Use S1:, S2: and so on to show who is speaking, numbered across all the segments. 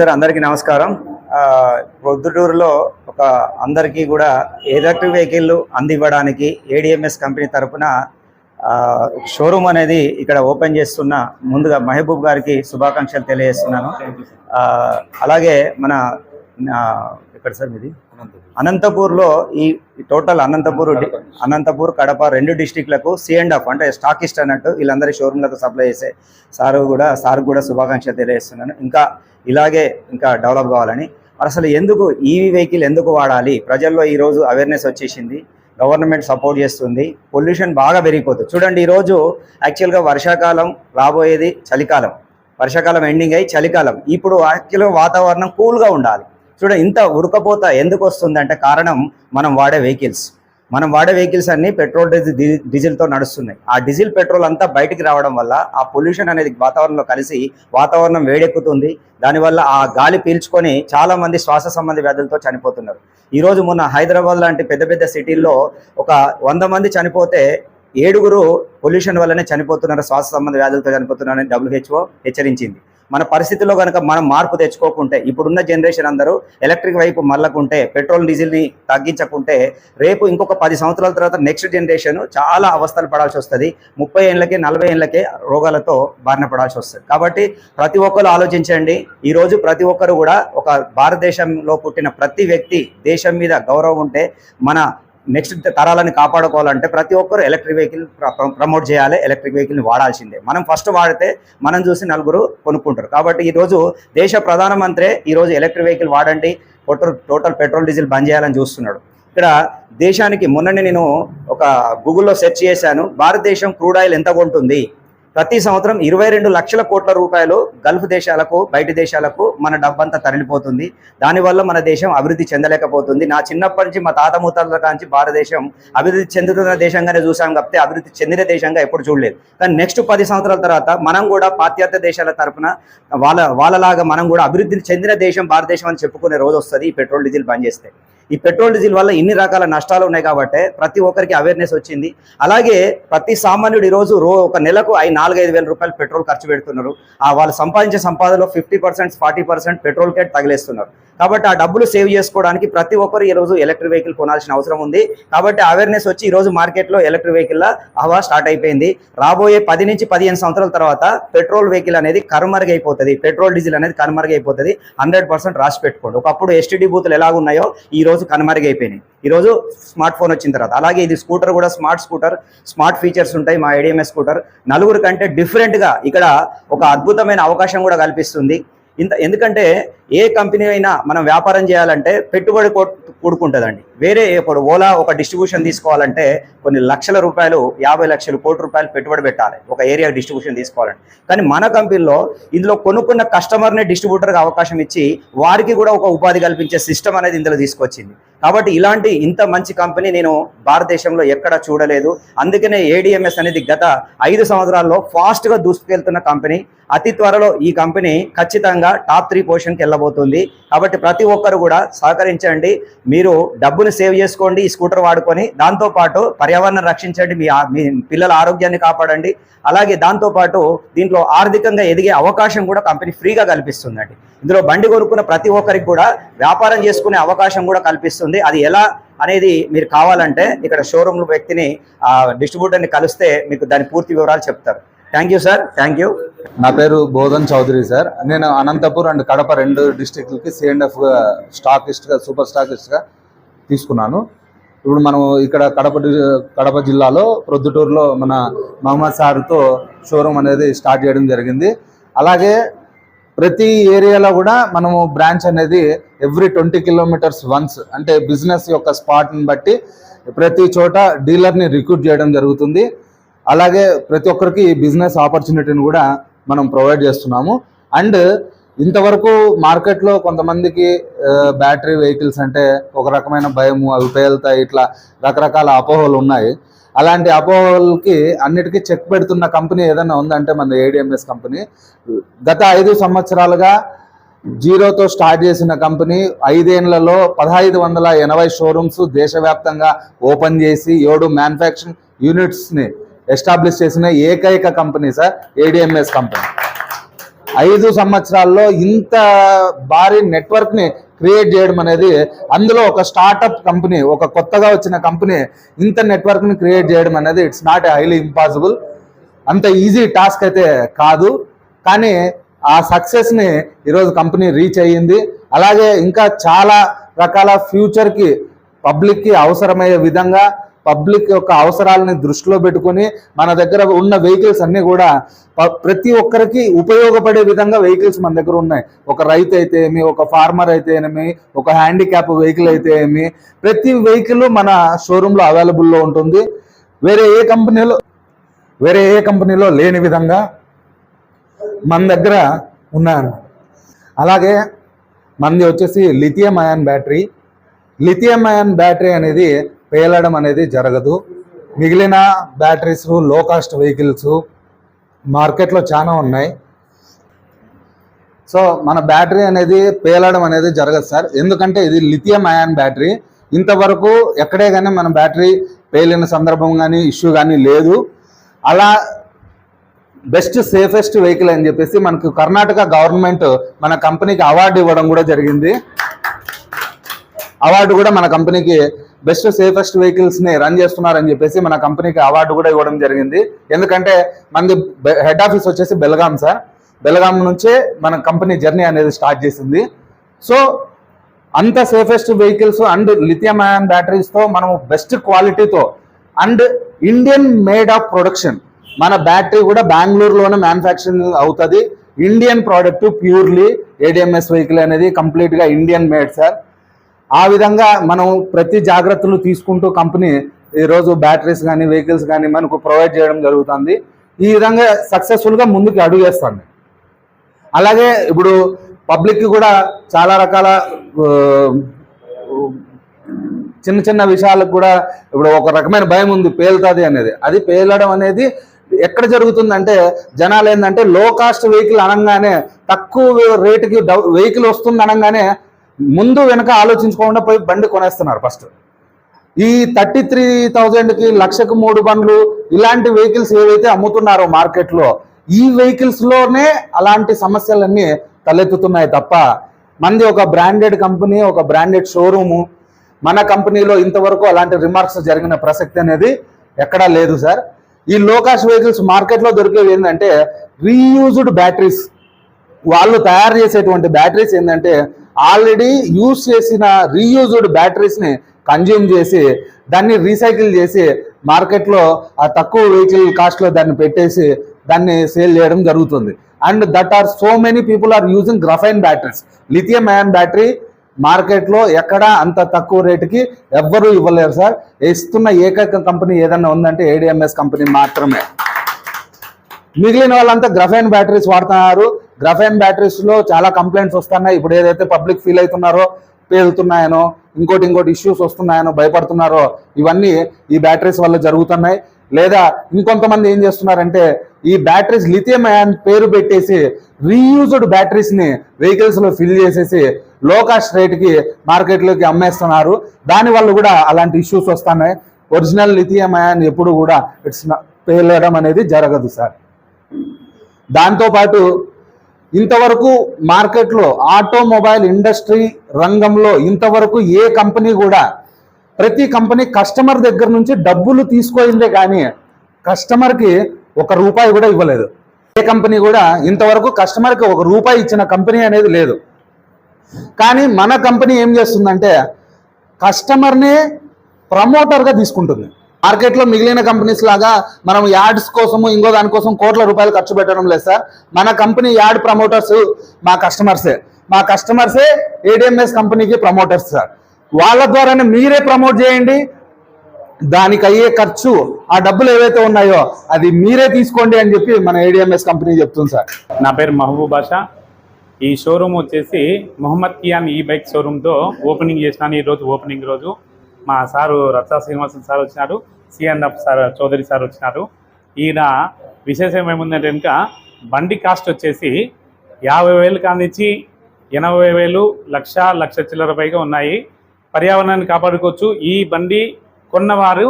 S1: Sir అందరికీ నమస్కారం. ఆ, ప్రొద్దుటూరులో ఒక అందరికీ కూడా ఎలక్ట్రిక్ వెహికల్ అందివ్వడానికి ఏడిఎంఎస్ కంపెనీ ఒక షోరూమ్ అనేది ఇక్కడ ఓపెన్ చేస్తున్న ముందుగా మహబూబ్ గారికి శుభాకాంక్షలు తెలియజేస్తున్నాను. ఆ, అలాగే మన ఆ, ఎక్కడ సార్ మీది? అనంతపూర్లో ఈ ఈ టోటల్ అనంతపూర్ అనంతపూర్ కడప రెండు డిస్టిక్లకు సి అండ్ ఆఫ్ అంటే స్టాకిస్ట్ అన్నట్టు వీళ్ళందరి షోరూమ్లకు సప్లై చేసే సారు కూడా సార్ కూడా శుభాకాంక్షలు తెలియజేస్తున్నాను. ఇంకా ఇలాగే ఇంకా డెవలప్ కావాలని. మరి అసలు ఎందుకు ఈవీ వెహికల్ ఎందుకు వాడాలి? ప్రజల్లో ఈరోజు అవేర్నెస్ వచ్చేసింది. గవర్నమెంట్ సపోర్ట్ చేస్తుంది. పొల్యూషన్ బాగా పెరిగిపోతుంది. చూడండి ఈరోజు యాక్చువల్గా వర్షాకాలం రాబోయేది చలికాలం. వర్షాకాలం ఎండింగ్ అయ్యి చలికాలం. ఇప్పుడు యాక్చువల్గా వాతావరణం కూల్గా ఉండాలి. చూడ ఇంత ఉడకపోత ఎందుకు వస్తుంది అంటే కారణం మనం వాడే వెహికల్స్. మనం వాడే వెహికల్స్ అన్ని పెట్రోల్ డీజిల్ డీ- డీజిల్తో నడుస్తున్నాయి. ఆ డీజిల్ పెట్రోల్ అంతా బయటికి రావడం వల్ల ఆ పొల్యూషన్ అనేది వాతావరణంలో కలిసి వాతావరణం వేడెక్కుతుంది. దానివల్ల ఆ గాలి పీల్చుకొని చాలా మంది శ్వాస సంబంధ వ్యాధులతో చనిపోతున్నారు. ఈ రోజు మొన్న హైదరాబాద్ లాంటి పెద్ద పెద్ద సిటీల్లో ఒక వంద మంది చనిపోతే ఏడుగురు పొల్యూషన్ వల్లనే చనిపోతున్నారు శ్వాస సంబంధ వ్యాధులతో చనిపోతున్నారని డబ్ల్యూహెచ్ఓ హెచ్చరించింది. మన పరిస్థితుల్లో కనుక మనం మార్పు తెచ్చుకోకుంటే ఇప్పుడున్న జనరేషన్ అందరూ ఎలక్ట్రిక్ వైపు మళ్ళకుంటే పెట్రోల్ డీజిల్ని తగ్గించకుంటే రేపు ఇంకొక పది సంవత్సరాల తర్వాత నెక్స్ట్ జనరేషన్ చాలా అవస్థలు పడాల్సి వస్తుంది. ముప్పై ఏళ్ళకే నలభై ఏళ్ళకే రోగాలతో బారిన పడాల్సి వస్తుంది. కాబట్టి ప్రతి ఒక్కరు ఆలోచించండి. ఈరోజు ప్రతి ఒక్కరు కూడా ఒక భారతదేశంలో పుట్టిన ప్రతి వ్యక్తి దేశం మీద గౌరవం ఉంటే మన నెక్స్ట్ తరాలను కాపాడుకోవాలంటే ప్రతి ఒక్కరు ఎలక్ట్రిక్ వెహికల్ ప్రమోట్ చేయాలి ఎలక్ట్రిక్ వెహికల్ని వాడాల్సిందే. మనం ఫస్ట్ వాడితే మనం చూసి నలుగురు కొనుక్కుంటారు. కాబట్టి ఈరోజు దేశ ప్రధానమంత్రి ఈరోజు ఎలక్ట్రిక్ వెహికల్ వాడండి టోటల్ టోటల్ పెట్రోల్ డీజిల్ బంద్ చేయాలని చూస్తున్నాడు. ఇక్కడ దేశానికి మొన్ననే నేను ఒక గూగుల్లో సెర్చ్ చేశాను భారతదేశం క్రూడ్ ఆయిల్ ఎంత కొంటుంది? ప్రతి సంవత్సరం ఇరవై రెండు లక్షల కోట్ల రూపాయలు గల్ఫ్ దేశాలకు బయట దేశాలకు మన డబ్బంతా తరలిపోతుంది. దానివల్ల మన దేశం అభివృద్ధి చెందలేకపోతుంది. నా చిన్నప్పటి నుంచి మా తాత ముత్తాతల కాంచి భారతదేశం అభివృద్ధి చెందుతున్న దేశంగానే చూసాం కాబట్టి అభివృద్ధి చెందిన దేశంగా ఎప్పుడు చూడలేదు. కానీ నెక్స్ట్ పది సంవత్సరాల తర్వాత మనం కూడా పాశ్చాత్య దేశాల తరఫున వాళ్ళ వాళ్ళలాగా మనం కూడా అభివృద్ధి చెందిన దేశం భారతదేశం అని చెప్పుకునే రోజు వస్తుంది ఈ పెట్రోల్ డీజిల్ బంద్ చేస్తే. ఈ పెట్రోల్ డీజిల్ వల్ల ఇన్ని రకాల నష్టాలు ఉన్నాయి కాబట్టి ప్రతి ఒక్కరికి అవేర్నెస్ వచ్చింది. అలాగే ప్రతి సామాన్యుడు ఈరోజు రో ఒక నెలకు ఐదు నాలుగైదు వేల రూపాయలు పెట్రోల్ ఖర్చు పెడుతున్నారు. ఆ వాళ్ళు సంపాదించే సంపాదనలో fifty percent forty percent petrol Kate తగిలేస్తున్నారు. కాబట్టి ఆ డబ్బులు సేవ్ చేసుకోవడానికి ప్రతి ఒక్కరు ఈ రోజు ఎలక్ట్రిక్ వెహికల్ కొనాల్సిన అవసరం ఉంది. కాబట్టి అవేర్నెస్ వచ్చి ఈ రోజు మార్కెట్లో ఎలక్ట్రిక్ వెహికల్ హవా స్టార్ట్ అయిపోయింది. రాబోయే పది నుంచి పదిహేను సంవత్సరాల తర్వాత పెట్రోల్ వెహికల్ అనేది కనుమరుగైపోతుంది పెట్రోల్ డీజిల్ అనేది కనుమరుగైపోతుంది హండ్రెడ్ పర్సెంట్ రాసి పెట్టుకోండి. ఒకప్పుడు ఎస్టీడీ బూతులు ఎలాగున్నాయో ఈ రోజు కనుమరుగైపోయినాయి ఈ రోజు స్మార్ట్ ఫోన్ వచ్చిన తర్వాత. అలాగే ఇది స్కూటర్ కూడా స్మార్ట్ స్కూటర్ స్మార్ట్ ఫీచర్స్ ఉంటాయి మా ఏడిఎంఎస్ స్కూటర్. నలుగురు కంటే డిఫరెంట్గా ఇక్కడ ఒక అద్భుతమైన అవకాశం కూడా కల్పిస్తుంది. ఇంత ఎందుకంటే ఏ కంపెనీ అయినా మనం వ్యాపారం చేయాలంటే పెట్టుబడి కూడుకుంటుందండి. వేరే ఇప్పుడు ఓలా ఒక డిస్ట్రిబ్యూషన్ తీసుకోవాలంటే కొన్ని లక్షల రూపాయలు యాభై లక్షలు కోటి రూపాయలు పెట్టుబడి పెట్టాలి. ఒక ఏరియా డిస్ట్రిబ్యూషన్ తీసుకోవాలంటే. కానీ మన కంపెనీలో ఇందులో కొనుక్కున్న కస్టమర్ని డిస్ట్రిబ్యూటర్కి అవకాశం ఇచ్చి వారికి కూడా ఒక ఉపాధి కల్పించే సిస్టమ్ అనేది ఇందులో తీసుకొచ్చింది. కాబట్టి ఇలాంటి ఇంత మంచి కంపెనీ నేను భారతదేశంలో ఎక్కడ చూడలేదు. అందుకనే ఏడిఎంఎస్ అనేది గత ఐదు సంవత్సరాల్లో ఫాస్ట్గా దూసుకెళ్తున్న కంపెనీ. అతి త్వరలో ఈ కంపెనీ ఖచ్చితంగా టాప్ త్రీ పొజిషన్కి వెళ్ళబోతుంది. కాబట్టి ప్రతి ఒక్కరు కూడా సహకరించండి. మీరు డబ్బును సేవ్ చేసుకోండి ఈ స్కూటర్ వాడుకొని. దాంతోపాటు పర్యావరణం రక్షించండి మీ మీ పిల్లల ఆరోగ్యాన్ని కాపాడండి. అలాగే దాంతోపాటు దీంట్లో ఆర్థికంగా ఎదిగే అవకాశం కూడా కంపెనీ ఫ్రీగా కల్పిస్తుందండి. ఇందులో బండి కొనుక్కున్న ప్రతి ఒక్కరికి కూడా వ్యాపారం చేసుకునే అవకాశం కూడా కల్పిస్తుంది. అది ఎలా అనేది మీరు కావాలంటే ఇక్కడ షోరూమ్ వ్యక్తిని డిస్ట్రిబ్యూటర్ని కలిస్తే మీకు దాని పూర్తి వివరాలు చెప్తారు. Thank you sir thank you
S2: నా పేరు బోధన్ చౌదరి సార్ నేను అనంతపూర్ అండ్ కడప రెండు డిస్టిక్లకి సిఎండ్ఎఫ్గా స్టాకిస్ట్గా సూపర్ స్టాకిస్ట్గా తీసుకున్నాను. ఇప్పుడు మనం ఇక్కడ కడప కడప జిల్లాలో ప్రొద్దుటూరులో మన మహమ్మద్ సార్తో షోరూమ్ అనేది స్టార్ట్ చేయడం జరిగింది. అలాగే ప్రతి ఏరియాలో కూడా మనము బ్రాంచ్ అనేది ఎవ్రీ ట్వంటీ కిలోమీటర్స్ వన్స్ అంటే బిజినెస్ యొక్క స్పాట్ని బట్టి ప్రతి చోట డీలర్ని రిక్రూట్ చేయడం జరుగుతుంది. అలాగే ప్రతి ఒక్కరికి బిజినెస్ ఆపర్చునిటీని కూడా మనం ప్రొవైడ్ చేస్తున్నాము. అండ్ ఇంతవరకు మార్కెట్లో కొంతమందికి బ్యాటరీ వెహికల్స్ అంటే ఒక రకమైన భయము అవి పేలుతాయి ఇట్లా రకరకాల అపోహలు ఉన్నాయి. అలాంటి అపోహలకి అన్నిటికీ చెక్ పెడుతున్న కంపెనీ ఏదైనా ఉందంటే మన ఏడిఎంఎస్ కంపెనీ. గత ఐదు సంవత్సరాలుగా జీరోతో స్టార్ట్ చేసిన కంపెనీ ఐదేళ్ళలో పదహైదు వందల ఎనభై షోరూమ్స్ దేశవ్యాప్తంగా ఓపెన్ చేసి ఏడు మ్యానుఫ్యాక్చరింగ్ యూనిట్స్ని ఎస్టాబ్లిష్ చేసిన ఏకైక కంపెనీ సార్ ఏడిఎంఎస్ కంపెనీ. ఐదు సంవత్సరాల్లో ఇంత భారీ నెట్వర్క్ని క్రియేట్ చేయడం అనేది అందులో ఒక స్టార్టప్ కంపెనీ ఒక కొత్తగా వచ్చిన కంపెనీ ఇంత నెట్వర్క్ని క్రియేట్ చేయడం అనేది ఇట్స్ నాట్ హైలీ ఇంపాసిబుల్. అంత ఈజీ టాస్క్ అయితే కాదు. కానీ ఆ సక్సెస్ని ఈరోజు కంపెనీ రీచ్ అయ్యింది. అలాగే ఇంకా చాలా రకాల ఫ్యూచర్కి పబ్లిక్కి అవసరమయ్యే విధంగా పబ్లిక్ యొక్క అవసరాలని దృష్టిలో పెట్టుకొని మన దగ్గర ఉన్న వెహికల్స్ అన్నీ కూడా ప్రతి ఒక్కరికి ఉపయోగపడే విధంగా వెహికల్స్ మన దగ్గర ఉన్నాయి. ఒక రైతు అయితే ఏమి ఒక ఫార్మర్ అయితే ఏమి ఒక హ్యాండిక్యాప్ వెహికల్ అయితే ఏమి ప్రతి వెహికల్ మన షోరూంలో అవైలబుల్లో ఉంటుంది. వేరే ఏ కంపెనీలో వేరే ఏ కంపెనీలో లేని విధంగా మన దగ్గర ఉన్నాను అలాగే మనది వచ్చేసి lithium ion battery. Lithium ion battery అనేది పేలడం అనేది జరగదు. మిగిలిన బ్యాటరీస్లో కాస్ట్ వెహికల్స్ మార్కెట్లో చాలా ఉన్నాయి. సో మన బ్యాటరీ అనేది పేలడం అనేది జరగదు సార్. ఎందుకంటే ఇది లిథియం అయాన్ బ్యాటరీ. ఇంతవరకు ఎక్కడే కానీ మన బ్యాటరీ పేలిన సందర్భం కానీ ఇష్యూ కానీ లేదు. అలా బెస్ట్ సేఫెస్ట్ వెహికల్ అని చెప్పేసి మనకు కర్ణాటక గవర్నమెంట్ మన కంపెనీకి అవార్డు ఇవ్వడం కూడా జరిగింది. అవార్డు కూడా మన కంపెనీకి బెస్ట్ సేఫెస్ట్ వెహికల్స్ని రన్ చేస్తున్నారని చెప్పేసి మన కంపెనీకి అవార్డు కూడా ఇవ్వడం జరిగింది. ఎందుకంటే మనది హెడ్ ఆఫీస్ వచ్చేసి బెల్గాం సార్. బెల్గాం నుంచే మన కంపెనీ జర్నీ అనేది స్టార్ట్ చేసింది. సో అంత safest vehicles and lithium ion బ్యాటరీస్తో మనం బెస్ట్ క్వాలిటీతో and Indian made of production. మన బ్యాటరీ కూడా బెంగళూరులోనే మ్యానుఫ్యాక్చరింగ్ అవుతుంది. Indian product purely ADMS vehicle అనేది కంప్లీట్గా ఇండియన్ మేడ్ సార్. ఆ విధంగా మనం ప్రతి జాగ్రత్తలు తీసుకుంటూ కంపెనీ ఈరోజు బ్యాటరీస్ కానీ వెహికల్స్ కానీ మనకు ప్రొవైడ్ చేయడం జరుగుతుంది. ఈ విధంగా సక్సెస్ఫుల్గా ముందుకు అడుగేస్తుంది అలాగే ఇప్పుడు పబ్లిక్కి కూడా చాలా రకాల చిన్న చిన్న విషయాలకు కూడా ఇప్పుడు ఒక రకమైన భయం ఉంది పేలుతుంది అనేది. అది పేలడం అనేది ఎక్కడ జరుగుతుందంటే జనాలు ఏంటంటే లో కాస్ట్ వెహికల్ అనగానే తక్కువ రేటుకి వెహికల్ వస్తుంది అనగానే ముందు వెనక ఆలోచించుకోకుండా పోయి బండి కొనేస్తున్నారు ఫస్ట్. ఈ థర్టీ త్రీ థౌజండ్కి లక్షకు మూడు బండ్లు ఇలాంటి వెహికల్స్ ఏవైతే అమ్ముతున్నారో మార్కెట్లో ఈ వెహికల్స్లోనే అలాంటి సమస్యలన్నీ తలెత్తుతున్నాయి తప్ప మంది ఒక బ్రాండెడ్ కంపెనీ ఒక బ్రాండెడ్ షోరూము మన కంపెనీలో ఇంతవరకు అలాంటి రిమార్క్స్ జరిగిన ప్రసక్తి అనేది ఎక్కడా లేదు సార్. ఈ లోకాష్ వెహికల్స్ మార్కెట్లో దొరికేవి ఏంటంటే రీయూజ్డ్ బ్యాటరీస్ వాళ్ళు తయారు చేసేటువంటి బ్యాటరీస్ ఏంటంటే ఆల్రెడీ యూజ్ చేసిన రీయూజ్డ్ బ్యాటరీస్ని కన్జ్యూమ్ చేసి దాన్ని రీసైకిల్ చేసి మార్కెట్లో ఆ తక్కువ వెహికల్ కాస్ట్లో దాన్ని పెట్టేసి దాన్ని సేల్ చేయడం జరుగుతుంది. And that are so many people are using graphene batteries lithium ion battery మార్కెట్లో ఎక్కడ అంత తక్కువ రేటుకి ఎవ్వరూ ఇవ్వలేరు సార్. ఇస్తున్న ఏకైక కంపెనీ ఏదన్నా ఉందంటే ఏడిఎంఎస్ కంపెనీ మాత్రమే. మిగిలిన వాళ్ళంతా గ్రఫైన్ బ్యాటరీస్ వాడుతున్నారు. గ్రఫైన్ బ్యాటరీస్లో చాలా కంప్లైంట్స్ వస్తున్నాయి. ఇప్పుడు ఏదైతే పబ్లిక్ ఫీల్ అవుతున్నారో పేలుతున్నాయనో ఇంకోటి ఇంకోటి ఇష్యూస్ వస్తున్నాయనో భయపడుతున్నారో ఇవన్నీ ఈ బ్యాటరీస్ వల్ల జరుగుతున్నాయి. లేదా ఇంకొంతమంది ఏం చేస్తున్నారంటే ఈ బ్యాటరీస్ లిథియం అయాన్ పేరు పెట్టేసి రీయూజ్డ్ బ్యాటరీస్ని వెహికల్స్లో ఫిల్ చేసేసి లో కాస్ట్ రేట్కి మార్కెట్లోకి అమ్మేస్తున్నారు. దాని వల్ల కూడా అలాంటి ఇష్యూస్ వస్తున్నాయి. ఒరిజినల్ లిథియం అయాన్ ఎప్పుడు కూడా ఇట్స్ పేలడం అనేది జరగదు సార్. దాంతోపాటు ఇంతవరకు మార్కెట్లో ఆటోమొబైల్ ఇండస్ట్రీ రంగంలో ఇంతవరకు ఏ కంపెనీ కూడా ప్రతి కంపెనీ కస్టమర్ దగ్గర నుంచి డబ్బులు తీసుకోయిందే కానీ కస్టమర్కి ఒక రూపాయి కూడా ఇవ్వలేదు. ఏ కంపెనీ కూడా ఇంతవరకు కస్టమర్కి ఒక రూపాయి ఇచ్చిన కంపెనీ అనేది లేదు. కానీ మన కంపెనీ ఏం చేస్తుందంటే కస్టమర్నే ప్రమోటర్గా తీసుకుంటుంది. మార్కెట్లో మిగిలిన కంపెనీస్ లాగా మనం యాడ్స్ కోసము ఇంకో దానికోసం కోట్ల రూపాయలు ఖర్చు పెట్టడం లేదు సార్. మన కంపెనీ యాడ్ ప్రమోటర్స్ మా కస్టమర్సే. మా కస్టమర్సే ఏడిఎంఎస్ కంపెనీకి ప్రమోటర్స్ సార్. వాళ్ళ ద్వారానే మీరే ప్రమోట్ చేయండి. దానికి అయ్యే ఖర్చు ఆ డబ్బులు ఏవైతే ఉన్నాయో అది మీరే తీసుకోండి అని చెప్పి మన ఏడిఎంఎస్ కంపెనీ చెప్తుంది సార్.
S3: నా పేరు మహబూబ్ బాషా. ఈ షోరూమ్ వచ్చేసి మొహమ్మద్ కియాన్ ఈ బైక్ షోరూమ్తో ఓపెనింగ్ చేసినాను ఈరోజు ఓపెనింగ్ రోజు. మా సారు రచ్చా శ్రీనివాసన్ సార్ వచ్చినారు సిఎన్ఎఫ్ సార్ చౌదరి సార్ వచ్చినారు. ఈయన విశేషం ఏముందంటే కనుక బండి కాస్ట్ వచ్చేసి యాభై వేలు కానించి ఎనభై వేలు లక్ష లక్ష చిల్లర పైగా ఉన్నాయి. పర్యావరణాన్ని కాపాడుకోవచ్చు. ఈ బండి కొన్నవారు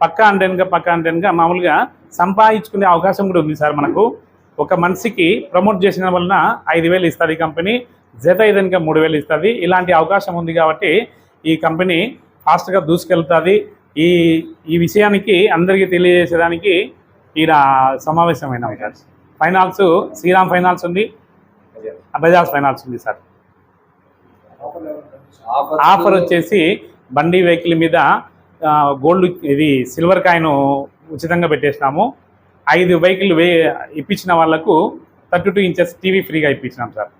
S3: పక్క అంటేనుగా పక్క అంటేనుగా మామూలుగా సంపాదించుకునే అవకాశం కూడా ఉంది సార్ మనకు. ఒక మనిషికి ప్రమోట్ చేసిన వలన ఐదు వేలు ఇస్తుంది ఈ కంపెనీ జత ఇదనుక మూడు వేలు ఇస్తుంది. ఇలాంటి అవకాశం ఉంది కాబట్టి ఈ కంపెనీ ఫాస్ట్గా దూసుకెళ్తుంది. ఈ ఈ విషయానికి అందరికీ తెలియజేసేదానికి ఈయన సమావేశమైన ఫైనాన్స్ శ్రీరామ్ ఫైనాన్స్ ఉంది. బజాజ్ ఫైనాన్స్ ఉంది సార్ ఆఫర్ వచ్చేసి బండి వెహికల్ మీద గోల్డ్ ఇది సిల్వర్ కాయిన్ ఉచితంగా పెట్టేసినాము. ఐదు వెహికల్ వే ఇప్పించిన వాళ్ళకు థర్టీ టూ ఇంచెస్ టీవీ ఫ్రీగా ఇప్పించినాం సార్